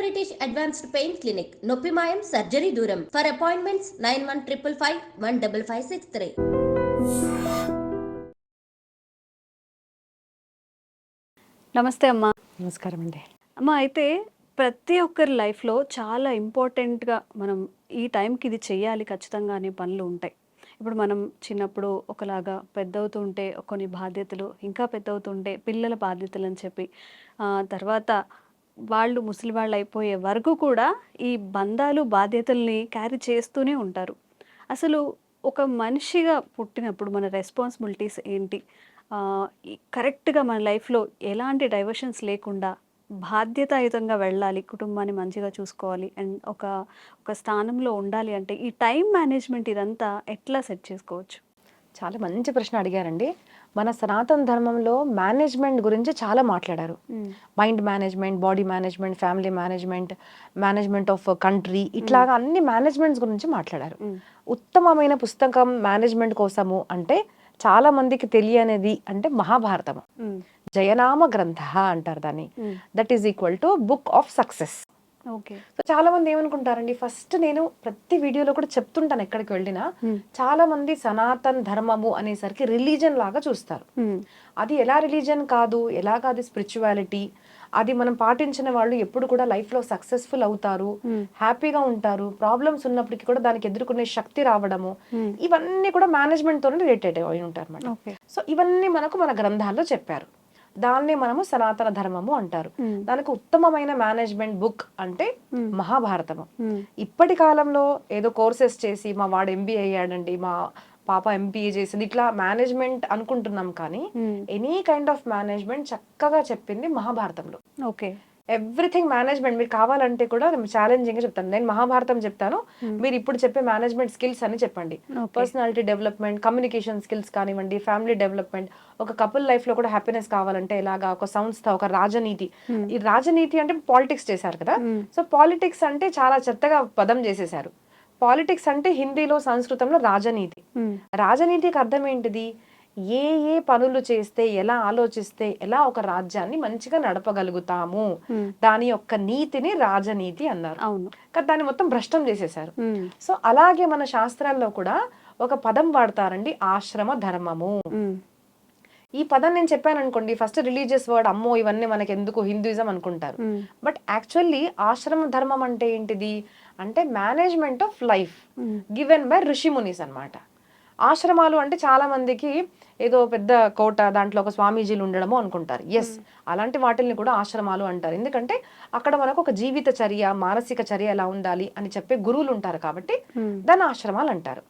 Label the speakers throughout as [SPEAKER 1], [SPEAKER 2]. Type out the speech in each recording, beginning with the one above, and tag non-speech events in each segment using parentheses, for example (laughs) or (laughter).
[SPEAKER 1] British advanced pain clinic నొప్పి మాయం surgery దూరం. For appointments nine one triple five one double five six three
[SPEAKER 2] నమస్తే అమ్మా.
[SPEAKER 3] నమస్కారం అండి.
[SPEAKER 2] అమ్మ అయితే ప్రతి ఒక్కరి లైఫ్లో చాలా ఇంపార్టెంట్గా మనం ఈ టైంకి ఇది చెయ్యాలి ఖచ్చితంగా అనే పనులు ఉంటాయి. ఇప్పుడు మనం చిన్నప్పుడు ఒకలాగా పెద్దవుతుంటే కొన్ని బాధ్యతలు ఇంకా పెద్దవుతుంటే పిల్లల బాధ్యతలు అని చెప్పి ఆ, తర్వాత వాళ్ళు ముసలి వాళ్ళు అయిపోయే వరకు కూడా ఈ బంధాలు బాధ్యతల్ని క్యారీ చేస్తూనే ఉంటారు. అసలు ఒక మనిషిగా పుట్టినప్పుడు మన రెస్పాన్సిబిలిటీస్ ఏంటి? కరెక్ట్గా మన లైఫ్లో ఎలాంటి డైవర్షన్స్ లేకుండా బాధ్యతాయుతంగా వెళ్ళాలి కుటుంబాన్ని మంచిగా చూసుకోవాలి అండ్ ఒక ఒక స్థానంలో ఉండాలి అంటే ఈ టైం మేనేజ్మెంట్ ఇదంతా ఎట్లా సెట్ చేసుకోవచ్చు?
[SPEAKER 3] చాలా మంచి ప్రశ్న అడిగారండి. మన సనాతన ధర్మంలో మేనేజ్మెంట్ గురించి చాలా మాట్లాడారు. Mind management body management family management management of country ఇట్లాగా అన్ని మేనేజ్మెంట్స్ గురించి మాట్లాడారు.
[SPEAKER 2] మ్మ్.
[SPEAKER 3] ఉత్తమమైన పుస్తకం మేనేజ్మెంట్ కోసము అంటే చాలా మందికి తెలియనిది అంటే మహాభారతము
[SPEAKER 2] మ్మ్.
[SPEAKER 3] జయనామ గ్రంథ అంటారు దాన్ని. That is equal to book of success so చాలా మంది ఏమనుకుంటారండి ఫస్ట్ నేను ప్రతి వీడియోలో కూడా చెప్తుంటాను ఎక్కడికి వెళ్ళినా. చాలా మంది సనాతన్ ధర్మము అనేసరికి రిలీజన్ లాగా చూస్తారు. అది ఎలా రిలీజన్ కాదు ఎలాగా అది స్పిరిచువాలిటీ అది మనం పాటించిన వాళ్ళు ఎప్పుడు కూడా లైఫ్లో సక్సెస్ఫుల్ అవుతారు. హ్యాపీగా ఉంటారు ప్రాబ్లమ్స్ ఉన్నప్పటికీ కూడా దానికి ఎదుర్కొనే శక్తి రావడము. ఇవన్నీ కూడా మేనేజ్మెంట్ తోనే రిలేటెడ్ అయి ఉంటారు అన్నమాట సో ఇవన్నీ మనకు మన గ్రంథాల్లో చెప్పారు దాన్నే మనము సనాతన ధర్మము అంటారు. దానికి ఉత్తమమైన మేనేజ్మెంట్ బుక్ అంటే. మహాభారతము. ఇప్పటి కాలంలో ఏదో కోర్సెస్ చేసి మా వాడు ఎంబీఏ అయ్యాడండి మా పాప ఎంపీఏ చేసింది ఇట్లా మేనేజ్మెంట్ అనుకుంటున్నాం కానీ. ఎనీ కైండ్ ఆఫ్ మేనేజ్మెంట్ చక్కగా చెప్పింది మహాభారతంలో
[SPEAKER 2] ఓకే
[SPEAKER 3] ఎవ్రీథింగ్ మేనేజ్మెంట్ మీరు కావాలంటే కూడా ఛాలెంజింగ్గా చెప్తాను. నేను మహాభారతం చెప్తాను. మీరు ఇప్పుడు చెప్పే మేనేజ్మెంట్ స్కిల్స్ అని చెప్పండి. పర్సనాలిటీ డెవలప్మెంట్ కమ్యూనికేషన్ స్కిల్స్ కానివ్వండి ఫ్యామిలీ డెవలప్మెంట్ ఒక కపుల్ లైఫ్లో కూడా హ్యాపీనెస్ కావాలంటే ఎలాగా ఒక సంస్థ ఒక రాజనీతి.
[SPEAKER 2] Hmm.
[SPEAKER 3] ఈ రాజనీతి అంటే పాలిటిక్స్ చేశారు కదా. సో పాలిటిక్స్ అంటే చాలా చెత్తగా పదం చేసేశారు. పాలిటిక్స్ అంటే హిందీలో సంస్కృతంలో రాజనీతి. రాజనీతికి అర్థం ఏంటిది? ఏ ఏ పనులు చేస్తే ఎలా ఆలోచిస్తే ఎలా ఒక రాజ్యాన్ని మంచిగా నడపగలుగుతాము. దాని యొక్క నీతిని రాజనీతి అన్నారు
[SPEAKER 2] అవును
[SPEAKER 3] కానీ దాన్ని మొత్తం భ్రష్టం చేసేశారు. సో అలాగే మన శాస్త్రాల్లో కూడా ఒక పదం వాడతారండి ఆశ్రమ ధర్మము
[SPEAKER 2] మ్మ్.
[SPEAKER 3] ఈ పదం నేను చెప్పాను అనుకోండి ఫస్ట్ రిలీజియస్ వర్డ్ అమ్మో ఇవన్నీ మనకి ఎందుకు హిందూయిజం అనుకుంటారు. బట్ యాక్చువల్లీ ఆశ్రమ ధర్మం అంటే ఏంటిది అంటే management of life. Given by ఋషిమునిస్ అన్నమాట ఆశ్రమాలు అంటే చాలా మందికి ఏదో పెద్ద కోట దాంట్లో ఒక స్వామీజీలు ఉండడము అనుకుంటారు. ఎస్ అలాంటి వాటిల్ని కూడా ఆశ్రమాలు అంటారు. ఎందుకంటే అక్కడ మనకు ఒక జీవిత చర్య మానసిక చర్య ఎలా ఉండాలి అని చెప్పే గురువులు ఉంటారు కాబట్టి
[SPEAKER 2] మ్మ్.
[SPEAKER 3] దాన్ని ఆశ్రమాలు అంటారు.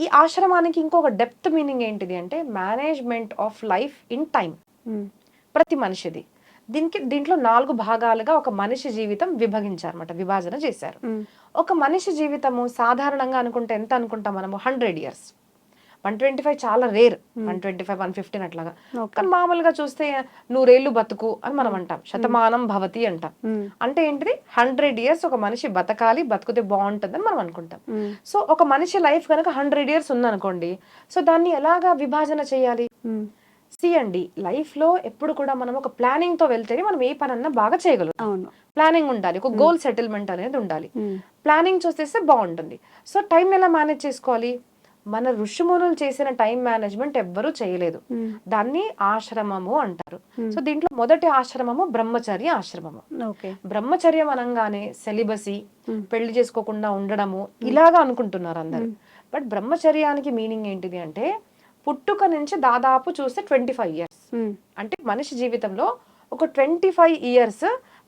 [SPEAKER 3] ఈ ఆశ్రమానికి ఇంకొక డెప్త్ మీనింగ్ ఏంటిది అంటే management of life in time. ప్రతి మనిషిది. దీనికి దీంట్లో నాలుగు భాగాలుగా ఒక మనిషి జీవితం విభజించారన్నమాట విభజన చేశారు.
[SPEAKER 2] మ్మ్.
[SPEAKER 3] ఒక మనిషి జీవితము సాధారణంగా అనుకుంటే ఎంత అనుకుంటాం మనము? Hundred years one twenty five చాలా rare. One twenty five one fifteen అట్లాగా. కానీ మామూలుగా చూస్తే నూరేళ్ళు బతుకు అని మనం అంటాం. శతమానం భవతి అంటాం.
[SPEAKER 2] మ్మ్.
[SPEAKER 3] అంటే ఏంటిది? హండ్రెడ్ ఇయర్స్ ఒక మనిషి బతకాలి బతుకుతే బాగుంటుందని మనం అనుకుంటాం. సో ఒక మనిషి లైఫ్ కనుక హండ్రెడ్ ఇయర్స్ ఉందనుకోండి సో దాన్ని ఎలాగా విభజన చేయాలి. సి అండి లైఫ్లో ఎప్పుడు కూడా మనం ఒక ప్లానింగ్తో వెళ్తేనే మనం ఏ పనన్నా బాగా చేయగలుగుతాం.
[SPEAKER 2] అవును.
[SPEAKER 3] ప్లానింగ్ ఉండాలి ఒక గోల్ సెటిల్మెంట్ అనేది ఉండాలి. ప్లానింగ్ చూసేస్తే బాగుంటుంది. సో టైం ఎలా మేనేజ్ చేసుకోవాలి? మన ఋషిమునులు చేసిన టైం మేనేజ్మెంట్ ఎవ్వరూ చేయలేదు.
[SPEAKER 2] మ్మ్.
[SPEAKER 3] దాన్ని ఆశ్రమము అంటారు. సో దీంట్లో మొదటి ఆశ్రమము బ్రహ్మచర్య ఆశ్రమము.
[SPEAKER 2] ఓకే.
[SPEAKER 3] బ్రహ్మచర్యం అనగానే సెలిబసి
[SPEAKER 2] మ్మ్.
[SPEAKER 3] పెళ్ళి చేసుకోకుండా ఉండడము ఇలాగా అనుకుంటున్నారు అందరు. బట్ బ్రహ్మచర్యానికి మీనింగ్ ఏంటిది అంటే పుట్టుక నుంచి దాదాపు చూస్తే ట్వంటీ ఫైవ్ ఇయర్స్. అంటే మనిషి జీవితంలో ఒక ట్వంటీ ఫైవ్ ఇయర్స్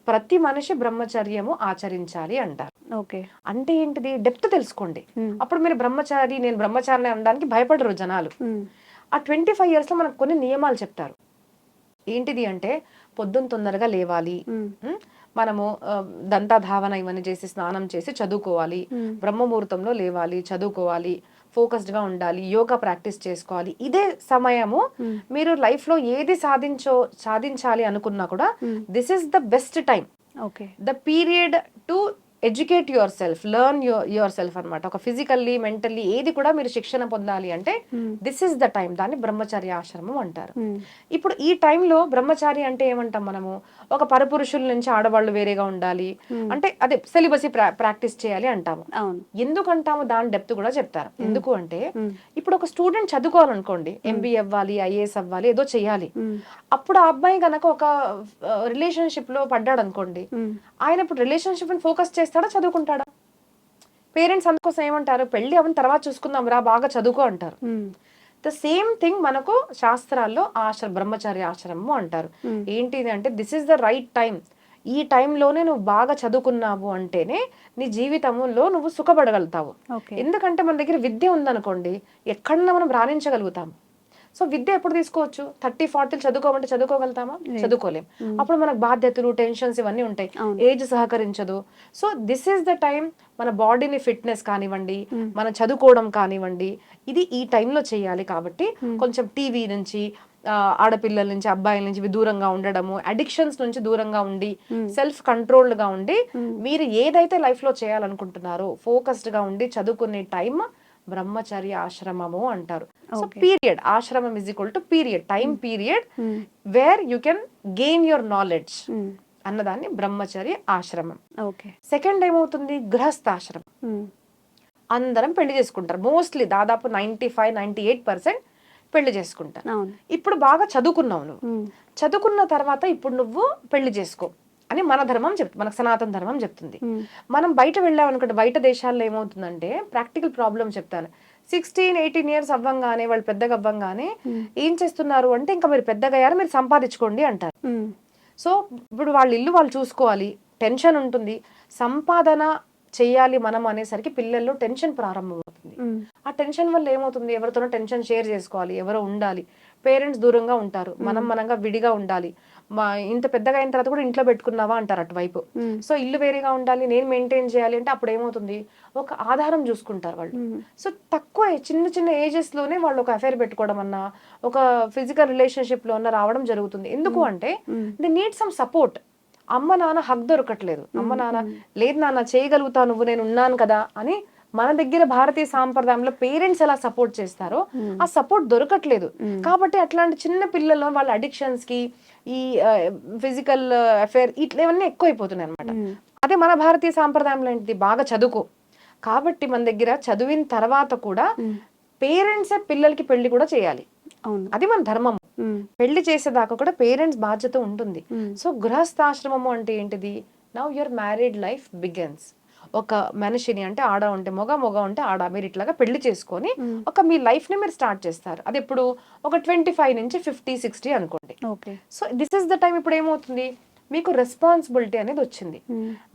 [SPEAKER 3] ప్రతి మనిషి బ్రహ్మచర్యము ఆచరించాలి అంటారు.
[SPEAKER 2] ఓకే.
[SPEAKER 3] అంటే ఏంటిది? డెప్త్ తెలుసుకోండి.
[SPEAKER 2] మ్మ్.
[SPEAKER 3] అప్పుడు మీరు బ్రహ్మచారి నేను బ్రహ్మచారిని అనడానికి భయపడరు జనాలు.
[SPEAKER 2] మ్మ్.
[SPEAKER 3] ఆ ట్వంటీ ఫైవ్ ఇయర్స్లో మనకు కొన్ని నియమాలు చెప్తారు. ఏంటిది అంటే పొద్దున్న తొందరగా లేవాలి. ఉమ్, మనము ఆ, దంతాధావన ఇవన్నీ చేసి స్నానం చేసి చదువుకోవాలి.
[SPEAKER 2] మ్మ్.
[SPEAKER 3] బ్రహ్మముహూర్తంలో లేవాలి చదువుకోవాలి. ఫోకస్డ్గా ఉండాలి యోగా ప్రాక్టీస్ చేసుకోవాలి ఇదే సమయము. మీరు లైఫ్లో ఏది సాధించో సాధించాలి అనుకున్నా కూడా. This is the best time
[SPEAKER 2] okay
[SPEAKER 3] the period to educate yourself learn yourself అనమాట ఒక ఫిజికల్లీ మెంటల్లీ ఏది కూడా మీరు శిక్షణ పొందాలి అంటే. దిస్ ఇస్ ద టైం దాన్ని బ్రహ్మచర్య ఆశ్రమం అంటారు. ఇప్పుడు ఈ టైంలో బ్రహ్మచారి అంటే ఏమంటాం మనము ఒక పరపురుషుల నుంచి ఆడవాళ్ళు వేరేగా ఉండాలి. అంటే అదే సిలబస్ ప్రాక్టీస్ చేయాలి అంటాము. ఎందుకు అంటాము దాని డెప్త్ కూడా చెప్తారు. ఎందుకు అంటే ఇప్పుడు ఒక స్టూడెంట్ చదువుకోవాలనుకోండి ఎంబీఏ అవ్వాలి ఐఏఎస్ అవ్వాలి ఏదో చేయాలి. అప్పుడు ఆ అబ్బాయి గనక ఒక రిలేషన్షిప్లో పడ్డాడు అనుకోండి ఆయన ఇప్పుడు రిలేషన్షిప్ ఫోకస్ చేస్తాడా చదువుకుంటాడా? పేరెంట్స్ అందుకోసం ఏమంటారు? పెళ్ళి అవన్నీ తర్వాత చూసుకుందాం రా బాగా చదువుకో అంటారు. ద సేమ్ థింగ్ మనకు శాస్త్రాల్లో ఆశ్ర బ్రహ్మచారి ఆశ్రమము అంటారు. ఏంటిది అంటే this is the right time ఈ టైంలోనే నువ్వు బాగా చదువుకున్నావు అంటేనే నీ జీవితంలో నువ్వు సుఖపడగలుగుతావు. ఎందుకంటే మన దగ్గర విద్య ఉందనుకోండి ఎక్కడన్నా మనం రాణించగలుగుతాం. సో విద్య ఎప్పుడు తీసుకోవచ్చు? థర్టీ ఫార్టీలు చదువుకోమంటే చదువుకోగలుగుతామా? చదువుకోలేం. అప్పుడు మనకు బాధ్యతలు టెన్షన్స్ ఇవన్నీ ఉంటాయి. ఏజ్ సహకరించదు. So this is the time మన బాడీని ఫిట్నెస్ కానివ్వండి మనం చదువుకోవడం కానివ్వండి ఇది ఈ టైంలో చేయాలి కాబట్టి కొంచెం టీవీ నుంచి ఆడపిల్లల నుంచి అబ్బాయిల నుంచి దూరంగా ఉండడము అడిక్షన్స్ నుంచి దూరంగా ఉండి సెల్ఫ్ కంట్రోల్డ్గా ఉండి మీరు ఏదైతే లైఫ్లో చేయాలనుకుంటున్నారో ఫోకస్డ్గా ఉండి చదువుకునే టైం బ్రహ్మచర్య ఆశ్రమము అంటారు. సో పీరియడ్ ఆశ్రమం is equal to period time period where you can gain your knowledge అన్నదాన్ని బ్రహ్మచర్య ఆశ్రమం.
[SPEAKER 2] ఓకే
[SPEAKER 3] సెకండ్ ఏమవుతుంది? గృహస్థాశ్రమం. అందరం పెళ్ళి చేసుకుంటారు. మోస్ట్లీ దాదాపు ninety five ninety eight percent పెళ్ళి చేసుకుంటారు. ఇప్పుడు బాగా చదువుకున్నావు నువ్వు.
[SPEAKER 2] ఉమ్.
[SPEAKER 3] చదువుకున్న తర్వాత ఇప్పుడు నువ్వు పెళ్ళి చేసుకో. అని మన ధర్మం చెప్తుంది మనకు సనాతన ధర్మం చెప్తుంది. మనం బయట వెళ్ళాం అనుకుంటే బయట దేశాల్లో ఏమవుతుందంటే ప్రాక్టికల్ ప్రాబ్లం చెప్తాను. సిక్స్టీన్ ఎయిటీన్ ఇయర్స్ అవ్వంగానే వాళ్ళు పెద్దగా అవ్వంగానే ఏం చేస్తున్నారు అంటే ఇంకా మీరు పెద్దగా అయ్యారు మీరు సంపాదించుకోండి అంటారు. సో ఇప్పుడు వాళ్ళ ఇల్లు వాళ్ళు చూసుకోవాలి టెన్షన్ ఉంటుంది. సంపాదన చేయాలి మనం అనేసరికి పిల్లల్లో టెన్షన్ ప్రారంభమవుతుంది. ఆ టెన్షన్ వల్ల ఏమవుతుంది? ఎవరితోనో టెన్షన్ షేర్ చేసుకోవాలి ఎవరో ఉండాలి. పేరెంట్స్ దూరంగా ఉంటారు. మనం మనంగా విడిగా ఉండాలి. మా ఇంత పెద్దగా అయిన తర్వాత కూడా ఇంట్లో పెట్టుకున్నావా అంటారు అటువైపు. సో ఇల్లు వేరేగా ఉండాలి నేను మెయింటైన్ చేయాలి అంటే అప్పుడు ఏమవుతుంది ఒక ఆధారం చూసుకుంటారు వాళ్ళు. సో తక్కువ చిన్న చిన్న ఏజెస్లోనే వాళ్ళు ఒక అఫైర్ పెట్టుకోవడం అన్నా ఒక ఫిజికల్ రిలేషన్షిప్లో అన్నా రావడం జరుగుతుంది. ఎందుకు అంటే ది నీడ్ సమ్ సపోర్ట్ అమ్మ నాన్న హక్ దొరకట్లేదు. అమ్మ నాన్న లేదు నాన్న చేయగలుగుతావు నువ్వు నేను ఉన్నాను కదా అని మన దగ్గర భారతీయ సాంప్రదాయంలో పేరెంట్స్ ఎలా సపోర్ట్ చేస్తారో ఆ సపోర్ట్ దొరకట్లేదు. కాబట్టి అట్లాంటి చిన్న పిల్లల్లో వాళ్ళ అడిక్షన్స్కి ఈ ఫిజికల్ అఫైర్ ఇట్లా ఇవన్నీ ఎక్కువైపోతున్నాయి అనమాట అదే మన భారతీయ సాంప్రదాయంలో ఏంటిది? బాగా చదువుకో. కాబట్టి మన దగ్గర చదివిన తర్వాత కూడా పేరెంట్సే పిల్లలకి పెళ్ళి కూడా చేయాలి. అది మన ధర్మం. పెళ్ళి చేసేదాకా కూడా పేరెంట్స్ బాధ్యత ఉంటుంది. సో గృహస్థాశ్రమము అంటే ఏంటిది? Now your married life begins ఒక మనిషిని అంటే ఆడ ఉంటే మొగ మొగ ఉంటే ఆడ. మీరు ఇట్లాగా పెళ్ళి చేసుకొని ఒక మీ లైఫ్ని మీరు స్టార్ట్ చేస్తారు. అది ఇప్పుడు ఒక ట్వంటీ ఫైవ్ నుంచి ఫిఫ్టీ సిక్స్టీ అనుకోండి.
[SPEAKER 2] Okay.
[SPEAKER 3] So this is the time ఇప్పుడు ఏమవుతుంది? మీకు రెస్పాన్సిబిలిటీ అనేది వచ్చింది.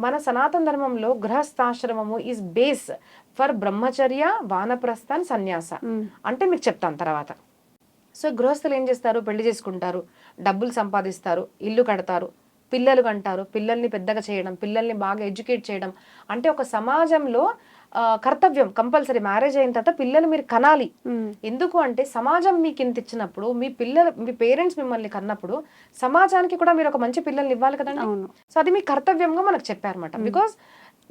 [SPEAKER 3] మన సనాతన ధర్మంలో గృహస్థాశ్రమము ఈజ్ బేస్ ఫర్ బ్రహ్మచర్య వానప్రస్థాన్ సన్యాస. అంటే మీకు చెప్తాను తర్వాత. సో గృహస్థులు ఏం చేస్తారు? పెళ్ళి చేసుకుంటారు. డబ్బులు సంపాదిస్తారు. ఇల్లు కడతారు. పిల్లలు కంటారు పిల్లల్ని పెద్దగా చేయడం పిల్లల్ని బాగా ఎడ్యుకేట్ చేయడం. అంటే ఒక సమాజంలో కర్తవ్యం కంపల్సరీ మ్యారేజ్ అయిన తర్వాత పిల్లలు మీరు కనాలి. ఎందుకు అంటే సమాజం మీకు ఇంత ఇచ్చినప్పుడు మీ పిల్లలు మీ పేరెంట్స్ మిమ్మల్ని కన్నప్పుడు సమాజానికి కూడా మీరు ఒక మంచి పిల్లల్ని ఇవ్వాలి కదండి? సో అది మీ కర్తవ్యంగా మనకు చెప్పారన్నమాట. Because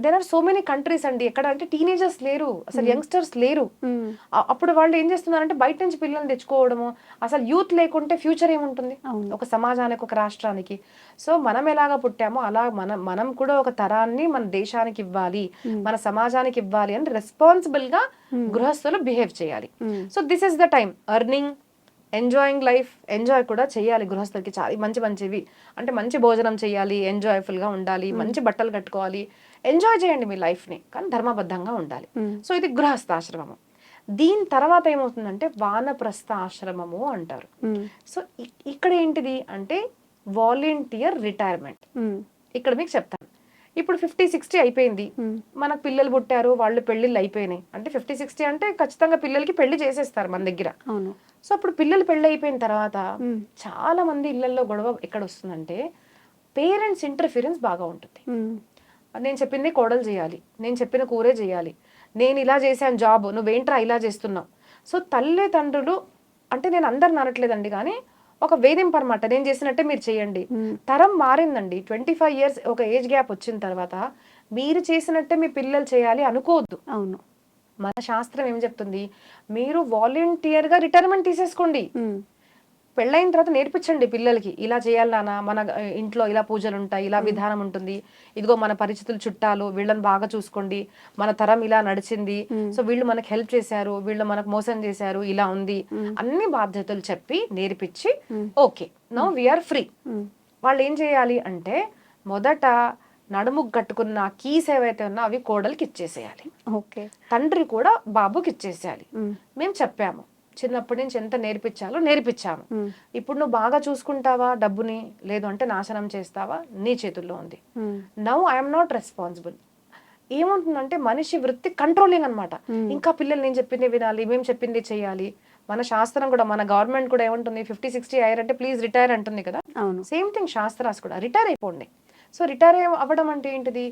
[SPEAKER 3] there are so many countries అండి. ఎక్కడ అంటే టీనేజర్స్ లేరు. అసలు యంగ్స్టర్స్ లేరు.
[SPEAKER 2] ఉమ్.
[SPEAKER 3] ఆ- అప్పుడు వాళ్ళు ఏం చేస్తున్నారంటే బయట నుంచి పిల్లల్ని తెచ్చుకోవడము అసలు యూత్ లేకుంటే ఫ్యూచర్ ఏముంటుంది. ఒక సమాజానికి ఒక రాష్ట్రానికి. సో మనం ఎలాగా పుట్టామో అలా మనం మనం కూడా ఒక తరాన్ని మన దేశానికి ఇవ్వాలి మన సమాజానికి ఇవ్వాలి అని రెస్పాన్సిబుల్గా గృహస్థులు బిహేవ్ చేయాలి. So this is the time earning enjoying life enjoy కూడా చేయాలి గృహస్థులకి. చాలా మంచి మంచివి. అంటే మంచి భోజనం చేయాలి ఎంజాయ్ఫుల్గా ఉండాలి మంచి బట్టలు కట్టుకోవాలి ఎంజాయ్ చేయండి మీ లైఫ్ని కానీ ధర్మబద్ధంగా ఉండాలి
[SPEAKER 2] ఉమ్.
[SPEAKER 3] సో ఇది గృహస్థాశ్రమము దీని తర్వాత ఏమవుతుందంటే వానప్రస్థ ఆశ్రమము అంటారు
[SPEAKER 2] ఉమ్.
[SPEAKER 3] సో ఇక్కడ ఏంటిది అంటే వాలంటీర్ రిటైర్మెంట్
[SPEAKER 2] ఉమ్.
[SPEAKER 3] ఇక్కడ మీకు చెప్తాను ఇప్పుడు ఫిఫ్టీ సిక్స్టీ అయిపోయింది. మనకు పిల్లలు పుట్టారు వాళ్ళు పెళ్ళిళ్ళు అయిపోయినాయి అంటే ఫిఫ్టీ సిక్స్టీ అంటే ఖచ్చితంగా పిల్లలకి పెళ్ళి చేసేస్తారు మన దగ్గర సో అప్పుడు పిల్లలు పెళ్ళి అయిపోయిన తర్వాత. చాలా మంది ఇళ్ళలో గొడవ ఎక్కడ వస్తుందంటే పేరెంట్స్ ఇంటర్ఫీరెన్స్ బాగా ఉంటుంది. నేను చెప్పింది కోడలు చేయాలి. నేను చెప్పిన కూరే చేయాలి. నేను ఇలా చేశాను జాబ్ నువ్వేంట్రా ఇలా చేస్తున్నావు? సో తల్లిదండ్రులు అంటే నేను అందరిని అనట్లేదండి కానీ ఒక వేధింపు అనమాట నేను చేసినట్టే మీరు చేయండి. తరం మారిందండి. ట్వంటీ ఫైవ్ ఇయర్స్ ఒక ఏజ్ గ్యాప్ వచ్చిన తర్వాత మీరు చేసినట్టే మీ పిల్లలు చేయాలి అనుకోవద్దు.
[SPEAKER 2] అవును.
[SPEAKER 3] మన శాస్త్రం ఏం చెప్తుంది? మీరు వాలంటీర్గా రిటైర్మెంట్ తీసేసుకోండి. పెళ్ళైన తర్వాత నేర్పించండి పిల్లలకి. ఇలా చేయాలి నాన్న మన ఇంట్లో ఇలా పూజలు ఉంటాయి ఇలా విధానం ఉంటుంది. ఇదిగో మన పరిచితులు చుట్టాలు వీళ్ళని బాగా చూసుకోండి. మన తరం ఇలా నడిచింది. సో వీళ్ళు మనకు హెల్ప్ చేశారు వీళ్ళు మనకు మోసం చేశారు ఇలా ఉంది. అన్ని బాధ్యతలు చెప్పి నేర్పించి ఓకే నో వీఆర్ ఫ్రీ. వాళ్ళు ఏం చేయాలి అంటే మొదట నడుముకు కట్టుకున్న కీస్ ఏవైతే ఉన్నా అవి కోడలికి ఇచ్చేసేయాలి.
[SPEAKER 2] ఓకే.
[SPEAKER 3] తండ్రి కూడా బాబుకి ఇచ్చేసేయాలి. మేము చెప్పాము. చిన్నప్పటి నుంచి ఎంత నేర్పించాలో నేర్పించాము. ఇప్పుడు నువ్వు బాగా చూసుకుంటావా డబ్బుని? లేదు అంటే నాశనం చేస్తావా? నీ చేతుల్లో ఉంది. నౌ ఐఎమ్ నాట్ రెస్పాన్సిబుల్ ఏముంటుందంటే మనిషి వృత్తి కంట్రోలింగ్ అన్నమాట. ఇంకా పిల్లలు నేను చెప్పింది వినాలి మేము చెప్పింది చేయాలి. మన శాస్త్రం కూడా మన గవర్నమెంట్ కూడా ఏముంటుంది? ఫిఫ్టీ సిక్స్టీ అయ్యారు అంటే ప్లీజ్ రిటైర్ అంటుంది కదా. సేమ్ థింగ్ శాస్త్రాస్ కూడా. రిటైర్ అయిపోండి. సో రిటైర్ అవ్వడం అంటే ఏంటిది?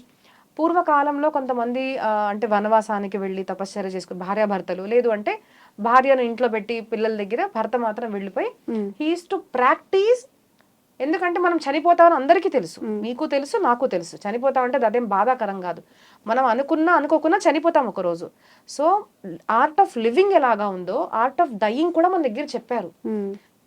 [SPEAKER 3] పూర్వకాలంలో కొంతమంది అంటే వనవాసానికి వెళ్ళి తపశ్చర్య చేసుకుని భార్యాభర్తలు లేదు అంటే భార్యను ఇంట్లో పెట్టి పిల్లల దగ్గర భర్త మాత్రం వెళ్ళిపోయి హీస్ టు ప్రాక్టీస్. ఎందుకంటే మనం చనిపోతామని అందరికీ తెలుసు. మీకు తెలుసు నాకు తెలుసు. చనిపోతామంటే అది అదేం బాధాకరం కాదు. మనం అనుకున్నా అనుకోకున్నా చనిపోతాం ఒక రోజు సో ఆర్ట్ ఆఫ్ లివింగ్ ఎలాగా ఉందో ఆర్ట్ ఆఫ్ డయింగ్ కూడా మన దగ్గర చెప్పారు.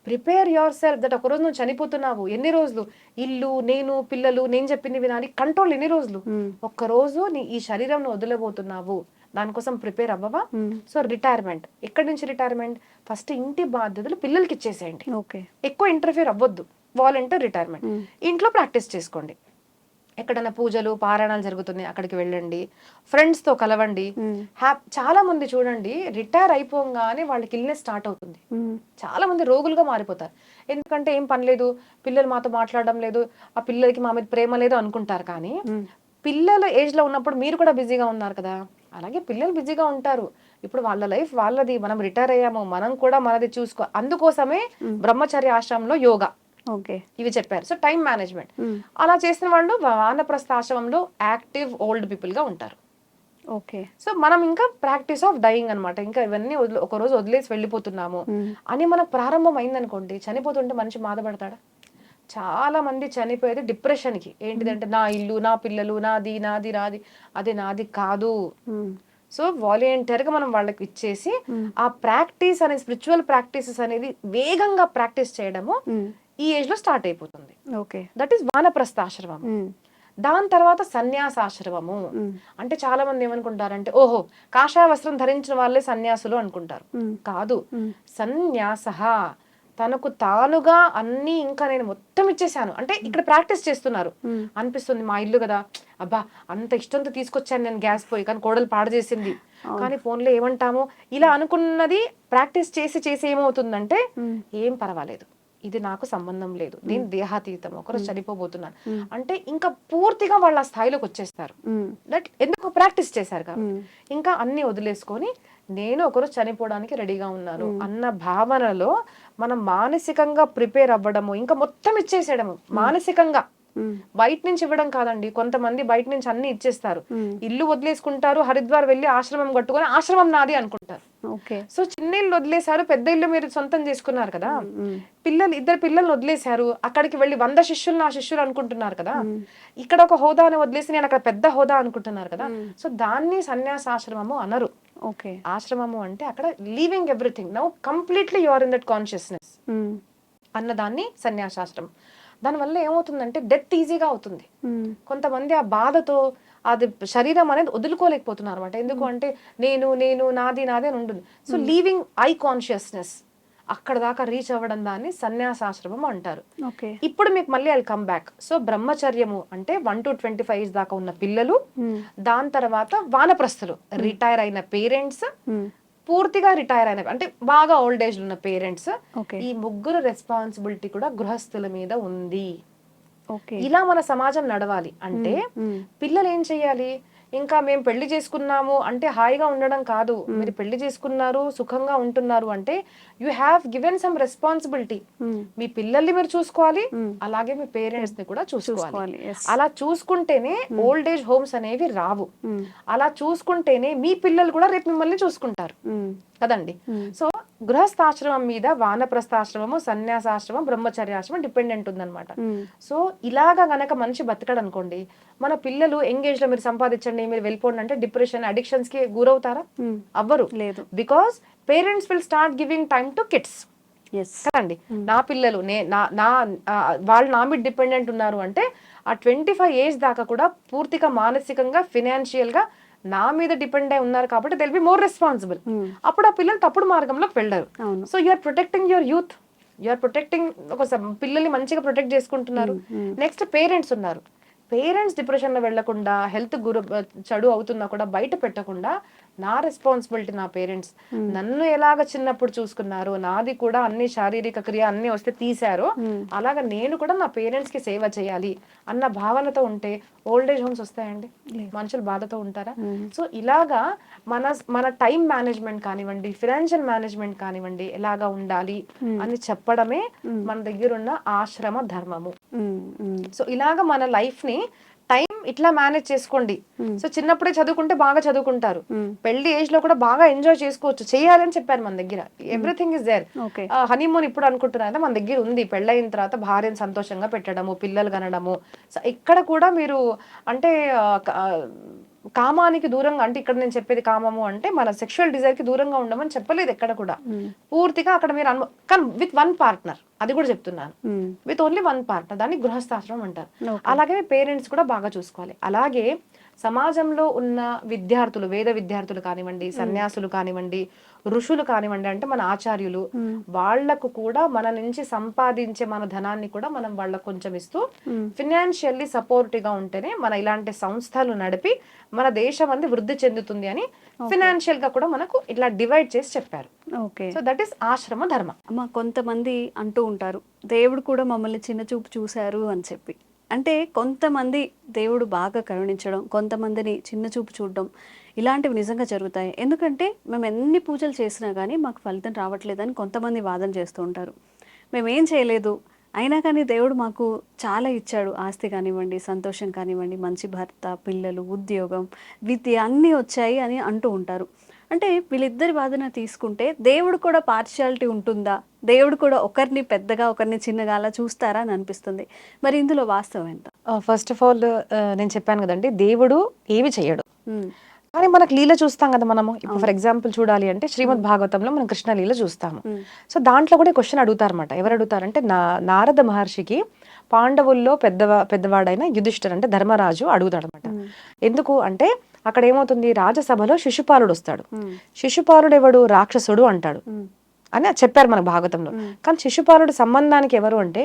[SPEAKER 3] ప్రిపేర్ యువర్ సెల్ఫ్ దట్ ఒకరోజు నువ్వు చనిపోతున్నావు. ఎన్ని రోజులు? ఇల్లు నేను పిల్లలు నేను చెప్పింది వినాలి. కంట్రోల్ ఎన్ని రోజులు? ఒక్క రోజు నీ ఈ శరీరం వదిలేబోతున్నావు. దానికోసం ప్రిపేర్ అవ్వవా? So retirement. ఎక్కడి నుంచి రిటైర్మెంట్? ఫస్ట్ ఇంటి బాధ్యతలు పిల్లలకి ఇచ్చేసేయండి.
[SPEAKER 2] ఓకే.
[SPEAKER 3] ఎక్కువ ఇంటర్ఫియర్ అవ్వద్దు. వాలంటీర్ రిటైర్మెంట్ ఇంట్లో ప్రాక్టీస్ చేసుకోండి. ఎక్కడైనా పూజలు పారాయణాలు జరుగుతున్నాయి అక్కడికి వెళ్ళండి. ఫ్రెండ్స్తో కలవండి. హ్యాప్ చాలా మంది చూడండి రిటైర్ అయిపోగానే వాళ్ళకి ఇల్నెస్ స్టార్ట్ అవుతుంది. చాలా మంది రోగులుగా మారిపోతారు. ఎందుకంటే ఏం పని లేదు పిల్లలు మాతో మాట్లాడడం లేదు ఆ పిల్లలకి మా మీద ప్రేమ లేదు అనుకుంటారు కానీ పిల్లల ఏజ్లో ఉన్నప్పుడు మీరు కూడా బిజీగా ఉన్నారు కదా. అలాగే పిల్లలు బిజీగా ఉంటారు. ఇప్పుడు వాళ్ళ లైఫ్ వాళ్ళది. మనం రిటైర్ అయ్యాము. మనం కూడా మనది చూసుకో అందుకోసమే బ్రహ్మచర్య ఆశ్రమంలో యోగా. ఇవి చెప్పారు. So time management. అలా చేసిన వాళ్ళు వానప్రస్థ ఆశ్రమంలో యాక్టివ్ ఓల్డ్ పీపుల్గా ఉంటారు.
[SPEAKER 2] ఓకే.
[SPEAKER 3] సో మనం ఇంకా ప్రాక్టీస్ ఆఫ్ డయింగ్ అన్నమాట. ఇంకా ఇవన్నీ వదిలే ఒక రోజు వదిలేసి వెళ్ళిపోతున్నాము అని మన ప్రారంభం అయిందనుకోండి చనిపోతుంటే మనిషి బాధపడతాడా? చాలా మంది చనిపోయేది డిప్రెషన్కి ఏంటిదంటే నా ఇల్లు నా పిల్లలు నాది నాది నాది. అది నాది కాదు. సో వాలంటీర్గా మనం వాళ్ళకి ఇచ్చేసి ఆ ప్రాక్టీస్ అనే స్పిరిచువల్ ప్రాక్టీసెస్ అనేది వేగంగా ప్రాక్టీస్ చేయడము ఈ ఏజ్లో స్టార్ట్ అయిపోతుంది.
[SPEAKER 2] ఓకే.
[SPEAKER 3] దట్ ఈస్ వానప్రస్థ ఆశ్రమం దాని తర్వాత సన్యాసాశ్రమము. అంటే చాలా మంది ఏమనుకుంటారంటే ఓహో కాషాయ వస్త్రం ధరించిన వాళ్ళే సన్యాసులు అనుకుంటారు. కాదు. సన్యాస తనకు తానుగా అన్ని ఇంకా నేను మొత్తం ఇచ్చేసాను అంటే ఇక్కడ ప్రాక్టీస్ చేస్తున్నారు. అనిపిస్తుంది మా ఇల్లు కదా. అబ్బా అంత ఇష్టంతో తీసుకొచ్చాను నేను గ్యాస్ పోయి కానీ కోడలు పాడు చేసింది. కానీ ఫోన్లో ఏమంటాము? ఇలా అనుకున్నది ప్రాక్టీస్ చేసి చేసి ఏమవుతుందంటే ఏం పర్వాలేదు. ఇది నాకు సంబంధం లేదు. నేను దేహాతీతం ఒకరోజు చనిపోబోతున్నాను. అంటే ఇంకా పూర్తిగా వాళ్ళ స్థాయిలోకి వచ్చేస్తారు. దట్ ఎందుకు ప్రాక్టీస్ చేశారు కాబట్టి. ఇంకా అన్ని వదిలేసుకొని నేను ఒకరోజు చనిపోవడానికి రెడీగా ఉన్నాను అన్న భావనలో మనం మానసికంగా ప్రిపేర్ అవ్వడము ఇంకా మొత్తం ఇచ్చేసేయడము మానసికంగా. బయట నుంచి ఇవ్వడం కాదండి. కొంతమంది బయట నుంచి అన్ని ఇచ్చేస్తారు. ఇల్లు వదిలేసుకుంటారు హరిద్వార్ వెళ్ళి ఆశ్రమం కట్టుకొని ఆశ్రమం నాది అనుకుంటారు.
[SPEAKER 2] ఓకే.
[SPEAKER 3] సో చిన్న ఇల్లు వదిలేశారు పెద్ద ఇల్లు మీరు సొంతం చేసుకున్నారు కదా. పిల్లలు ఇద్దరు పిల్లల్ని వదిలేశారు. అక్కడికి వెళ్ళి వంద శిష్యులు నా శిష్యులు అనుకుంటున్నారు కదా. ఇక్కడ ఒక హోదాని వదిలేసి నేను అక్కడ పెద్ద హోదా అనుకుంటున్నారు కదా. సో దాన్ని సన్యాసాశ్రమము అనరు.
[SPEAKER 2] ఓకే.
[SPEAKER 3] ఆశ్రమము అంటే అక్కడ leaving everything now completely your in that consciousness అన్నదాన్ని సన్యాసాశ్రమం. దానివల్ల ఏమవుతుందంటే డెత్ ఈజీగా అవుతుంది. కొంతమంది ఆ బాధతో అది శరీరం అనేది వదులుకోలేకపోతున్నారు అనమాట ఎందుకు అంటే నేను నేను నాది నాది అని ఉంటుంది సో లీవింగ్ ఐ కాన్షియస్నెస్ అక్కడ దాకా రీచ్ అవ్వడం దాన్ని సన్యాసాశ్రమం అంటారు. ఇప్పుడు మీకు మళ్ళీ ఐ కమ్ బ్యాక్ సో బ్రహ్మచర్యము అంటే one to twenty five years దాకా ఉన్న పిల్లలు దాని తర్వాత వానప్రస్థులు రిటైర్ అయిన పేరెంట్స్ పూర్తిగా రిటైర్ అయిన అంటే బాగా ఓల్డ్ ఏజ్ ఉన్న పేరెంట్స్ ఈ ముగ్గురు రెస్పాన్సిబిలిటీ కూడా గృహస్థుల మీద ఉంది.
[SPEAKER 2] ఓకే.
[SPEAKER 3] ఇలా మన సమాజం నడవాలి అంటే పిల్లలు ఏం చెయ్యాలి ఇంకా మేము పెళ్ళి చేసుకున్నాము అంటే హాయిగా ఉండడం కాదు. మీరు పెళ్ళి చేసుకున్నారు సుఖంగా ఉంటున్నారు అంటే you have given some responsibility మీ పిల్లల్ని మీరు చూసుకోవాలి అలాగే మీ పేరెంట్స్ని కూడా చూసుకోవాలి. అలా చూసుకుంటేనే ఓల్డ్ ఏజ్ హోమ్స్ అనేవి రావు. అలా చూసుకుంటేనే మీ పిల్లలు కూడా రేపు మిమ్మల్ని చూసుకుంటారు. కదండి? సో గృహస్థాశ్రమం మీద వానప్రస్థాశ్రమము సన్యాసాశ్రమం బ్రహ్మచర్యాశ్రమం డిపెండెంట్ ఉందన్నమాట. సో ఇలాగా గనక మనిషి బతకడు అనుకోండి మన పిల్లలు ఎంగేజ్లో మీరు సంపాదించండి మీరు వెళ్ళిపోండి అంటే డిప్రెషన్ అడిక్షన్స్కి గురవుతారా? అవ్వరు.
[SPEAKER 2] లేదు.
[SPEAKER 3] Because parents will start giving time to kids కదండి? నా పిల్లలు నే నా నా వాళ్ళు నా మీద డిపెండెంట్ ఉన్నారు అంటే ఆ ట్వంటీ ఫైవ్ ఏజ్ దాకా కూడా పూర్తిగా మానసికంగా ఫినాన్షియల్గా నా మీద డిపెండ్ అయి ఉన్నారు కాబట్టి దిల్ బి మోర్ రెస్పాన్సిబుల్ అప్పుడు ఆ పిల్లలు తప్పుడు మార్గంలోకి వెళ్ళరు. So you are protecting your youth you are protecting ఒక పిల్లల్ని మంచిగా ప్రొటెక్ట్ చేసుకుంటున్నారు. నెక్స్ట్ పేరెంట్స్ ఉన్నారు. పేరెంట్స్ డిప్రెషన్లో వెళ్ళకుండా హెల్త్ గురు చెడు అవుతున్నా కూడా బయట పెట్టకుండా నా రెస్పాన్సిబిలిటీ నా పేరెంట్స్ నన్ను ఎలాగ చిన్నప్పుడు చూసుకున్నారు? నాది కూడా అన్ని శారీరక క్రియ అన్ని వస్తే తీశారో. అలాగ నేను కూడా నా పేరెంట్స్కి సేవ చేయాలి అన్న భావనతో ఉంటే ఓల్డ్ ఏజ్ హోమ్స్ వస్తాయండి? మనుషులు బాధతో ఉంటారా? సో ఇలాగా మన మన టైం మేనేజ్మెంట్ కానివ్వండి ఫినాన్షియల్ మేనేజ్మెంట్ కానివ్వండి ఎలాగా ఉండాలి అని చెప్పడమే మన దగ్గర ఉన్న ఆశ్రమ ధర్మము. సో ఇలాగ మన లైఫ్ని టైం ఇట్లా మేనేజ్ చేసుకోండి. సో చిన్నప్పుడే చదువుకుంటే బాగా చదువుకుంటారు. పెళ్ళి ఏజ్లో కూడా బాగా ఎంజాయ్ చేసుకోవచ్చు. చేయాలని చెప్పారు మన దగ్గర. ఎవ్రీథింగ్ ఇస్ దేర్ హనీమూన్ ఇప్పుడు అనుకుంటున్నారా? మన దగ్గర ఉంది. పెళ్ళయిన తర్వాత భార్యను సంతోషంగా పెట్టడము పిల్లలు కనడము. సో ఇక్కడ కూడా మీరు అంటే కామానికి దూరంగా అంటే ఇక్కడ నేను చెప్పేది కామము అంటే మన సెక్షువల్ డిజైర్కి దూరంగా ఉండమని చెప్పలేదు ఎక్కడ కూడా. పూర్తిగా అక్కడ మీరు అను కానీ విత్ వన్ పార్ట్నర్ అది కూడా చెప్తున్నాను. విత్ ఓన్లీ వన్ పార్ట్నర్ దాన్ని గృహస్థాశ్రమం అంటారు. అలాగే పేరెంట్స్ కూడా బాగా చూసుకోవాలి. అలాగే సమాజంలో ఉన్న విద్యార్థులు వేద విద్యార్థులు కానివ్వండి సన్యాసులు కానివ్వండి ఋషులు కానివ్వండి అంటే మన ఆచార్యులు వాళ్ళకు కూడా మన నుంచి సంపాదించే మన ధనాన్ని కూడా మనం వాళ్ళకు కొంచెం ఇస్తూ ఫినాన్షియల్లీ సపోర్టివ్గా ఉంటేనే మన ఇలాంటి సంస్థలు నడిపి మన దేశం అంది వృద్ధి చెందుతుంది అని ఫినాన్షియల్గా కూడా మనకు ఇట్లా డివైడ్ చేసి చెప్పారు.
[SPEAKER 2] ఓకే.
[SPEAKER 3] సో దట్ ఈస్ ఆశ్రమ ధర్మ.
[SPEAKER 2] కొంతమంది అంటూ ఉంటారు దేవుడు కూడా మమ్మల్ని చిన్న చూపు చూశారు అని చెప్పి. అంటే కొంతమంది దేవుడు బాగా కరుణించడం కొంతమందిని చిన్న చూపు చూడడం ఇలాంటివి నిజంగా జరుగుతాయి. ఎందుకంటే మేము ఎన్ని పూజలు చేసినా కానీ మాకు ఫలితం రావట్లేదని కొంతమంది వాదన చేస్తూ ఉంటారు. మేమేం చేయలేదు. అయినా కానీ దేవుడు మాకు చాలా ఇచ్చాడు. ఆస్తి కానివ్వండి సంతోషం కానివ్వండి మంచి భర్త పిల్లలు ఉద్యోగం విద్య అన్నీ వచ్చాయి అని అంటూ ఉంటారు. అంటే వీళ్ళిద్దరి వాదన తీసుకుంటే దేవుడు కూడా పార్షియాలిటీ ఉంటుందా? దేవుడు కూడా ఒకరిని పెద్దగా ఒకరిని చిన్నగా అలా చూస్తారా అని అనిపిస్తుంది. మరి ఇందులో వాస్తవం ఎంత?
[SPEAKER 3] ఫస్ట్ ఆఫ్ ఆల్ నేను చెప్పాను కదండి దేవుడు ఏమి చెయ్యడు
[SPEAKER 2] ఉమ్,
[SPEAKER 3] కానీ మనకు లీల చూస్తాం కదా మనము. ఇప్పుడు ఫర్ ఎగ్జాంపుల్ చూడాలి అంటే శ్రీమద్ భాగవతంలో మనం కృష్ణ లీల చూస్తాము. సో దాంట్లో కూడా క్వశ్చన్ అడుగుతారన్నమాట. ఎవరు అడుగుతారంటే నా నారద మహర్షికి పాండవుల్లో పెద్దవా పెద్దవాడైన యుధిష్ఠర్ అంటే ధర్మరాజు అడుగుతాడు అనమాట ఎందుకు అంటే అక్కడ ఏమవుతుంది? రాజసభలో శిశుపాలుడు వస్తాడు. శిశుపాలుడు ఎవడు రాక్షసుడు అంటాడు. అని చెప్పారు మన భాగవతంలో. కానీ శిశుపాలుడు సంబంధానికి ఎవరు అంటే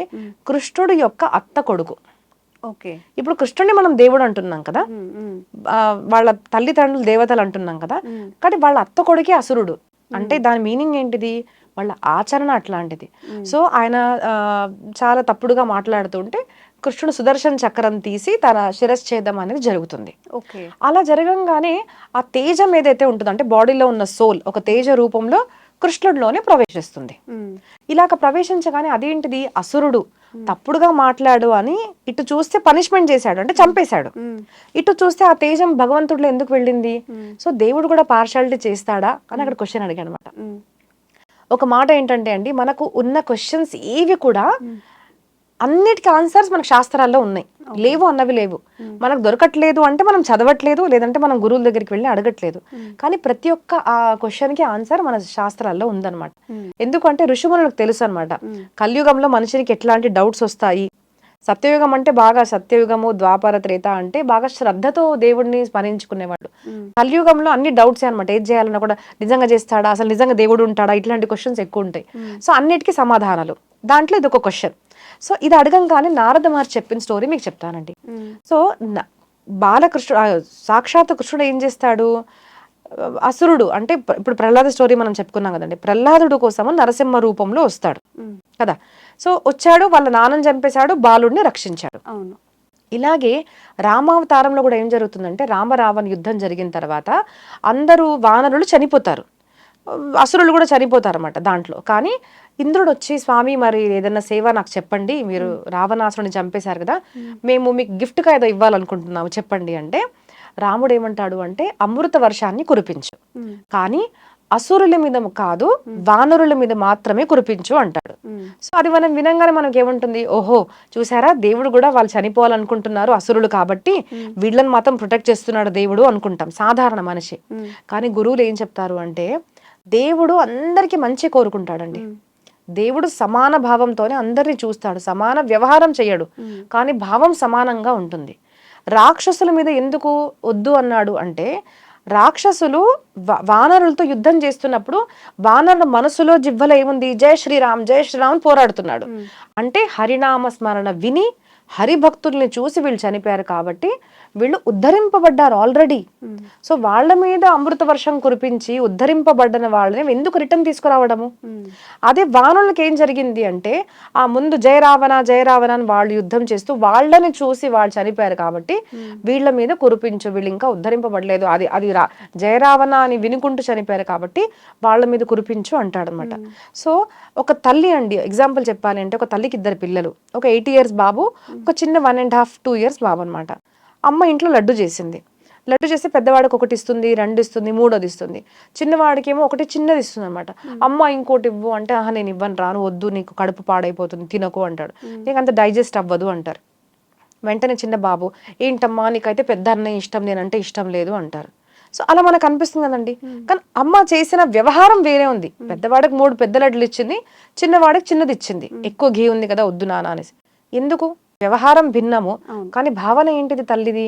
[SPEAKER 3] కృష్ణుడు యొక్క అత్త కొడుకు.
[SPEAKER 2] ఓకే.
[SPEAKER 3] ఇప్పుడు కృష్ణుడిని మనం దేవుడు అంటున్నాం కదా. వాళ్ళ తల్లిదండ్రులు దేవతలు అంటున్నాం కదా. కానీ వాళ్ళ అత్త కొడుకే అసురుడు. అంటే దాని మీనింగ్ ఏంటిది? వాళ్ళ ఆచరణ అట్లాంటిది. సో ఆయన చాలా తప్పుడుగా మాట్లాడుతుంటే కృష్ణుడు సుదర్శన్ చక్రం తీసి తన శిరశ్ఛేదం అనేది జరుగుతుంది.
[SPEAKER 2] ఓకే.
[SPEAKER 3] అలా జరగంగానే ఆ తేజం ఏదైతే ఉంటుందో అంటే బాడీలో ఉన్న సోల్ ఒక తేజ రూపంలో కృష్ణుడిలోనే ప్రవేశిస్తుంది. ఇలాగ ప్రవేశించగానే అదేంటిది? అసురుడు. తప్పుడుగా మాట్లాడు అని ఇటు చూస్తే పనిష్మెంట్ చేశాడు. అంటే చంపేశాడు. ఇటు చూస్తే ఆ తేజం భగవంతుడిలో ఎందుకు వెళ్ళింది? సో దేవుడు కూడా పార్షాలిటీ చేస్తాడా? అని అక్కడ క్వశ్చన్ అడిగాడు అనమాట
[SPEAKER 2] ఉమ్,
[SPEAKER 3] ఒక మాట ఏంటంటే అండి మనకు ఉన్న క్వశ్చన్స్ ఏవి కూడా అన్నిటికీ ఆన్సర్స్ మనకు శాస్త్రాల్లో ఉన్నాయి. లేవు అన్నవి లేవు. మనకు దొరకట్లేదు అంటే మనం చదవట్లేదు లేదంటే మనం గురువుల దగ్గరికి వెళ్ళి అడగట్లేదు. కానీ ప్రతి ఒక్క ఆ క్వశ్చన్కి ఆన్సర్ మన శాస్త్రాల్లో ఉందన్నమాట. ఎందుకంటే ఋషుములకు తెలుసు అనమాట కలియుగంలో మనిషికి ఎట్లాంటి డౌట్స్ వస్తాయి? సత్యయుగం అంటే బాగా సత్యయుగము ద్వాపర త్రేత అంటే బాగా శ్రద్ధతో దేవుడిని స్మరించుకునేవాడు. కలియుగంలో అన్ని డౌట్స్ అనమాట ఏది చేయాలన్నా కూడా నిజంగా చేస్తాడా? అసలు నిజంగా దేవుడు ఉంటాడా? ఇట్లాంటి క్వశ్చన్స్ ఎక్కువ ఉంటాయి. సో అన్నిటికీ సమాధానాలు. దాంట్లో ఇది ఒక క్వశ్చన్ సో ఇది అడగంగానే నారద మహర్షి చెప్పిన స్టోరీ మీకు చెప్తానండి. సో బాలకృష్ణుడు సాక్షాత్ కృష్ణుడు ఏం చేస్తాడు? అసురుడు అంటే ఇప్పుడు ప్రహ్లాద స్టోరీ మనం చెప్పుకున్నాం కదండి. ప్రహ్లాదుడు కోసము నరసింహ రూపంలో వస్తాడు. కదా? సో వచ్చాడు వాళ్ళ నాన్నని చంపేశాడు బాలుడిని రక్షించాడు.
[SPEAKER 2] అవును.
[SPEAKER 3] ఇలాగే రామావతారంలో కూడా ఏం జరుగుతుందంటే రామరావణ యుద్ధం జరిగిన తర్వాత అందరూ వానరులు చనిపోతారు. అసురులు కూడా చనిపోతారు అన్నమాట దాంట్లో. కానీ ఇంద్రుడు వచ్చి స్వామి మరి ఏదైనా సేవ నాకు చెప్పండి. మీరు రావణాసురుని చంపేశారు కదా. మేము. మీకు గిఫ్ట్గా ఏదో ఇవ్వాలనుకుంటున్నాము. చెప్పండి అంటే రాముడు ఏమంటాడు అంటే అమృత వర్షాన్ని కురిపించు. కానీ అసురుల మీద కాదు వానరుల మీద మాత్రమే కురిపించు అంటాడు. సో అది మనం వినంగానే మనకి ఏముంటుంది? ఓహో చూసారా? దేవుడు కూడా వాళ్ళు చనిపోవాలనుకుంటున్నారు అసురులు కాబట్టి వీళ్ళని మాత్రం ప్రొటెక్ట్ చేస్తున్నాడు దేవుడు అనుకుంటాం. సాధారణ మనిషి. కానీ గురువులు ఏం చెప్తారు అంటే దేవుడు అందరికీ మంచి కోరుకుంటాడండి. దేవుడు సమాన భావంతోనే అందరిని చూస్తాడు సమాన వ్యవహారం చేయడు. కానీ భావం సమానంగా ఉంటుంది. రాక్షసుల మీద ఎందుకు వద్దు అన్నాడు అంటే రాక్షసులు వానరులతో యుద్ధం చేస్తున్నప్పుడు వానరుల మనసులో జివ్వలో ఏముంది? జయ శ్రీరామ్ జయ శ్రీరామ్ పోరాడుతున్నాడు. అంటే హరినామ స్మరణ విని హరిభక్తుల్ని చూసి వీళ్ళు చనిపోయారు కాబట్టి వీళ్ళు ఉద్ధరింపబడ్డారు ఆల్రెడీ సో వాళ్ళ మీద అమృత వర్షం కురిపించి ఉద్ధరింపబడ్డన వాళ్ళని ఎందుకు రిటర్న్ తీసుకురావడము? అదే వానలకి ఏం జరిగింది అంటే ఆ ముందు జయరావణ జయరావణ అని వాళ్ళు యుద్ధం చేస్తూ వాళ్ళని చూసి వాళ్ళు చనిపోయారు కాబట్టి వీళ్ళ మీద కురిపించు వీళ్ళు ఇంకా ఉద్ధరింపబడలేదు. అది అది రా జయరావణ అని వినుకుంటూ చనిపోయారు కాబట్టి వాళ్ళ మీద కురిపించు అంటాడనమాట. సో ఒక తల్లి అండి ఎగ్జాంపుల్ చెప్పాలి అంటే ఒక తల్లికి ఇద్దరు పిల్లలు. ఒక ఎయిట్ ఇయర్స్ బాబు ఒక చిన్న one and half two years బాబు అనమాట అమ్మ ఇంట్లో లడ్డు చేసింది. లడ్డు చేస్తే పెద్దవాడికి ఒకటి ఇస్తుంది రెండు ఇస్తుంది మూడోది ఇస్తుంది. చిన్నవాడికి ఏమో ఒకటి చిన్నది ఇస్తుంది అనమాట అమ్మ ఇంకోటి ఇవ్వు అంటే ఆహా నేను ఇవ్వను రాను వద్దు నీకు కడుపు పాడైపోతుంది తినకు అంటాడు. నీకు అంత డైజెస్ట్ అవ్వదు అంటారు. వెంటనే చిన్న బాబు ఏంటమ్మా నీకైతే పెద్ద అన్నయ్య ఇష్టం నేనంటే ఇష్టం లేదు అంటారు. సో అలా మనకు అనిపిస్తుంది కదండి. కానీ అమ్మ చేసిన వ్యవహారం వేరే ఉంది. పెద్దవాడికి మూడు పెద్ద లడ్లు ఇచ్చింది చిన్నవాడికి చిన్నది ఇచ్చింది. ఎక్కువ ఘీ ఉంది కదా వద్దు నాన్న అనేసి. ఎందుకు? వ్యవహారం భిన్నము కానీ భావన ఏంటిది తల్లిది?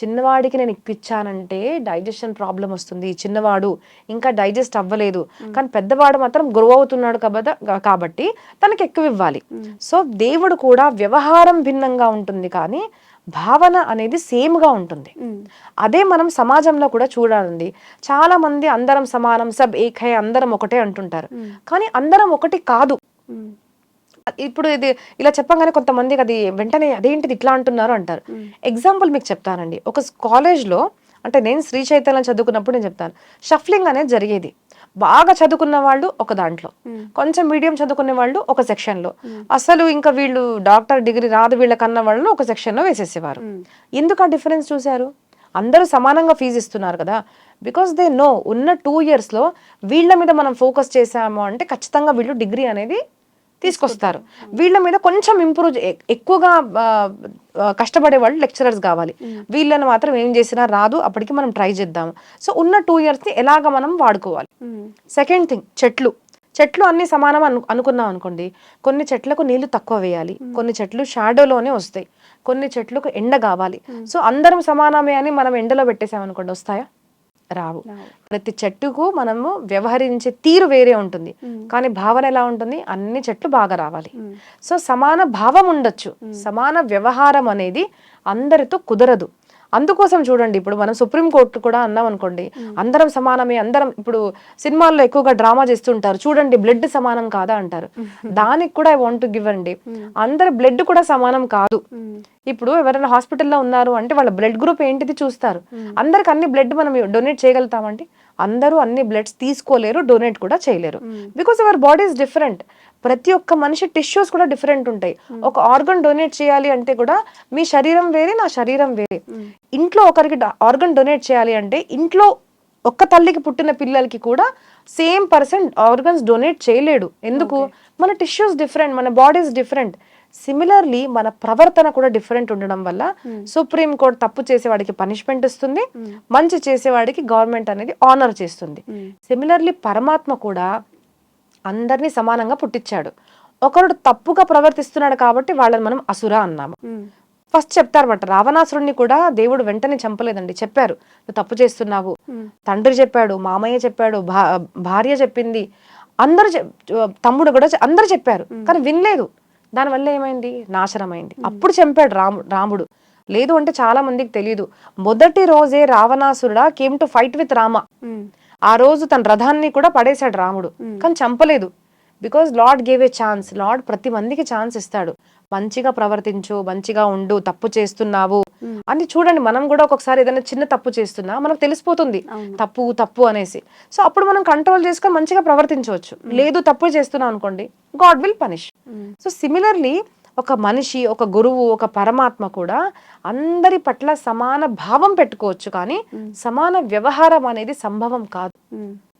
[SPEAKER 3] చిన్నవాడికి నేను ఇప్పించానంటే డైజెషన్ ప్రాబ్లం వస్తుంది. చిన్నవాడు ఇంకా డైజెస్ట్ అవ్వలేదు. కానీ పెద్దవాడు మాత్రం గ్రో అవుతున్నాడు కాబద కాబట్టి తనకి ఎక్కువ ఇవ్వాలి. సో దేవుడు కూడా వ్యవహారం భిన్నంగా ఉంటుంది కానీ భావన అనేది సేమ్గా ఉంటుంది అదే మనం సమాజంలో కూడా చూడాలండి. చాలా మంది అందరం సమానం సబ్ ఏక్ అందరం ఒకటే అంటుంటారు. కానీ అందరం ఒకటి కాదు. ఇప్పుడు ఇది ఇలా చెప్పగానే కొంతమందికి అది వెంటనే అదేంటిది ఇట్లా అంటున్నారు అంటారు. ఎగ్జాంపుల్ మీకు చెప్తానండి. ఒక కాలేజ్లో అంటే నేను శ్రీ చైతన్యం చదువుకున్నప్పుడు నేను చెప్తాను. షఫ్లింగ్ అనేది జరిగేది. బాగా చదువుకున్న వాళ్ళు ఒక దాంట్లో. కొంచెం మీడియం చదువుకునే వాళ్ళు ఒక సెక్షన్లో. అసలు ఇంకా వీళ్ళు డాక్టర్ డిగ్రీ రాదు వీళ్ళకన్న వాళ్ళు ఒక సెక్షన్లో వేసేసేవారు. ఎందుకు ఆ డిఫరెన్స్ చూశారు? అందరూ సమానంగా ఫీజు ఇస్తున్నారు కదా. బికాస్ దే నో ఉన్న టూ లో వీళ్ళ మీద మనం ఫోకస్ చేసాము అంటే ఖచ్చితంగా వీళ్ళు డిగ్రీ అనేది తీసుకొస్తారు. వీళ్ళ మీద కొంచెం ఇంప్రూవ్ ఎక్కువగా కష్టపడే వాళ్ళు లెక్చరర్స్ కావాలి. వీళ్ళని మాత్రం ఏం చేసినా రాదు అప్పటికి మనం ట్రై చేద్దాం సో ఉన్న టూ ని ఎలాగ మనం వాడుకోవాలి? సెకండ్ థింగ్ చెట్లు. చెట్లు అన్ని సమానం అను అనుకున్నాం అనుకోండి. కొన్ని చెట్లకు నీళ్ళు తక్కువ వేయాలి. కొన్ని చెట్లు షాడోలోనే వస్తాయి. కొన్ని చెట్లకు ఎండ కావాలి. సో అందరం సమానమే అని మనం ఎండలో పెట్టేసాం అనుకోండి వస్తాయా? రావు. ప్రతి చెట్టుకు మనము వ్యవహరించే తీరు వేరే ఉంటుంది. కానీ భావన ఎలా ఉంటుంది? అన్ని చెట్లు బాగా రావాలి. సో సమాన భావం ఉండొచ్చు. సమాన వ్యవహారం అనేది అందరితో కుదరదు. అందుకోసం చూడండి ఇప్పుడు మనం సుప్రీం కోర్టు కూడా అన్నాం అనుకోండి అందరం సమానమే అందరం ఇప్పుడు సినిమాల్లో ఎక్కువగా డ్రామా చేస్తుంటారు చూడండి బ్లడ్ సమానం కాదా అంటారు. (laughs) దానికి కూడా ఐ వాంట్ గివ్ అండి. అందరి బ్లడ్ కూడా సమానం కాదు. ఇప్పుడు ఎవరైనా హాస్పిటల్లో ఉన్నారు అంటే వాళ్ళ బ్లడ్ గ్రూప్ ఏంటిది చూస్తారు. అందరికి అన్ని బ్లడ్ మనం డొనేట్ చేయగలుగుతామండి. అందరూ అన్ని బ్లడ్స్ తీసుకోలేరు డొనేట్ కూడా చేయలేరు. Because our body is different ప్రతి ఒక్క మనిషి టిష్యూస్ కూడా డిఫరెంట్ ఉంటాయి. ఒక ఆర్గన్ డొనేట్ చేయాలి అంటే కూడా మీ శరీరం వేరే నా శరీరం వేరే. ఇంట్లో ఒకరికి ఆర్గన్ డొనేట్ చేయాలి అంటే ఇంట్లో ఒక్క తల్లికి పుట్టిన పిల్లలకి కూడా సేమ్ పర్సన్ ఆర్గన్స్ డొనేట్ చేయలేడు. ఎందుకు? మన టిష్యూస్ డిఫరెంట్ మన బాడీస్ డిఫరెంట్ సిమిలర్లీ మన ప్రవర్తన కూడా డిఫరెంట్ ఉండడం వల్ల సుప్రీం కోర్ట్ తప్పు చేసేవాడికి పనిష్మెంట్ ఇస్తుంది. మంచి చేసేవాడికి గవర్నమెంట్ అనేది ఆనర్ చేస్తుంది. సిమిలర్లీ పరమాత్మ కూడా అందరినీ సమానంగా పుట్టించాడు. ఒకడు తప్పుగా ప్రవర్తిస్తున్నాడు కాబట్టి వాళ్ళని మనం అసుర అన్నాము. ఫస్ట్ చెప్తారన్నమాట రావణాసురుణ్ణి కూడా దేవుడు వెంటనే చంపలేదండి. చెప్పారు నువ్వు తప్పు చేస్తున్నావు. తండ్రి చెప్పాడు మామయ్య చెప్పాడు భా భార్య చెప్పింది. అందరు తమ్ముడు కూడా అందరు చెప్పారు. కానీ వినలేదు. దానివల్ల ఏమైంది? నాశనమైంది. అప్పుడు చంపాడు రాము రాముడు. లేదు అంటే చాలా మందికి తెలియదు మొదటి రోజే రావణాసురుడా came to fight with Rama ఆ రోజు తన రథాన్ని కూడా పడేశాడు రాముడు. కానీ చంపలేదు. Because lord gave a chance lord ప్రతి మందికి ఛాన్స్ ఇస్తాడు. మంచిగా ప్రవర్తించు మంచిగా ఉండు తప్పు చేస్తున్నావు అని చూడండి. మనం కూడా ఒక్కొక్కసారి ఏదైనా చిన్న తప్పు చేస్తున్నా మనకు తెలిసిపోతుంది. తప్పు తప్పు అనేసి. సో అప్పుడు మనం కంట్రోల్ చేసుకొని మంచిగా ప్రవర్తించవచ్చు. లేదు తప్పు చేస్తున్నాం అనుకోండి god will punish. So similarly ఒక మనిషి ఒక గురువు ఒక పరమాత్మ కూడా అందరి పట్ల సమాన భావం పెట్టుకోవచ్చు కానీ సమాన వ్యవహారం అనేది సంభవం కాదు.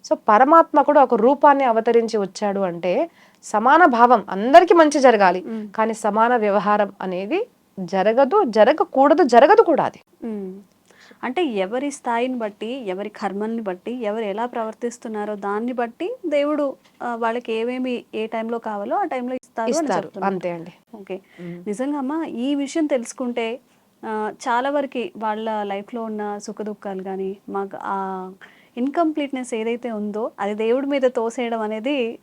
[SPEAKER 3] సో పరమాత్మ కూడా ఒక రూపాన్ని అవతరించి వచ్చాడు అంటే సమాన భావం అందరికీ మంచి జరగాలి. కానీ సమాన వ్యవహారం అనేది జరగదు జరగకూడదు జరగదు కూడా అది.
[SPEAKER 2] అంటే ఎవరి స్థాయిని బట్టి ఎవరి కర్మల్ని బట్టి ఎవరు ఎలా ప్రవర్తిస్తున్నారో దాన్ని బట్టి దేవుడు వాళ్ళకి ఏమేమి ఏ టైంలో కావాలో ఆ టైంలో ఇస్తారు.
[SPEAKER 3] అంతే అండి.
[SPEAKER 2] ఓకే. నిజంగా అమ్మా ఈ విషయం తెలుసుకుంటే చాలా వరకు వాళ్ళ లైఫ్లో ఉన్న సుఖ దుఃఖాలు కానీ మాకు ఆ ఇన్కంప్లీట్నెస్ ఏదైతే ఉందో అది దేవుడి మీద తోసేయడం అనేది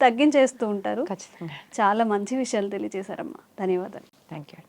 [SPEAKER 2] తగ్గించేస్తూ ఉంటారు.
[SPEAKER 3] ఖచ్చితంగా.
[SPEAKER 2] చాలా మంచి విషయాలు తెలియజేశారమ్మా. ధన్యవాదాలు.
[SPEAKER 3] Thank you